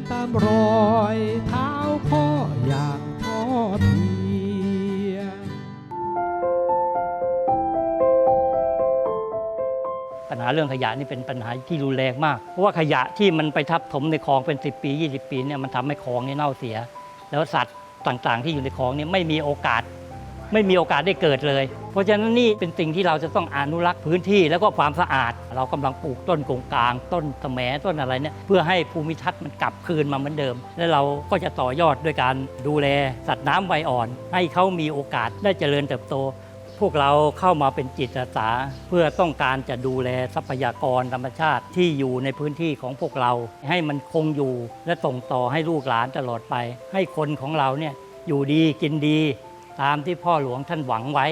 นตามรอยเท้าพ่ออย่างทอดเทียปัญหาเรื่องขยะนี่เป็นปัญหาที่รุนแรงมาก เพราะว่าขยะที่มันไปทับถมในคลองเป็น 10 ปี 20 ปีเนี่ยมันทำให้คลองนี่เน่าเสีย แล้วสัตว์ต่างๆ ที่อยู่ในคลองนี่ไม่มีโอกาส ไม่มีโอกาสได้เกิดเลย เพราะฉะนั้นนี่เป็นสิ่งที่เราจะต้องอนุรักษ์พื้นที่แล้วก็ความสะอาด เรากำลังปลูกต้นกงกลาง ต้นสะแหมต้นอะไรเนี่ยเพื่อให้ภูมิทัศน์มันกลับคืนมาเหมือนเดิม และเราก็จะต่อยอดด้วยการดูแลสัตว์น้ำใบอ่อน ให้เขามีโอกาสได้เจริญเติบโตพวกเราเข้ามาเป็นจิตอาสาเพื่อต้องการจะดูแลทรัพยากรธรรมชาติที่อยู่ในพื้นที่ของพวกเรา ให้มันคงอยู่และส่งต่อให้ลูกหลานตลอดไป ให้คนของเราเนี่ยอยู่ดีกินดี ตามที่พ่อหลวงท่านหวังไว้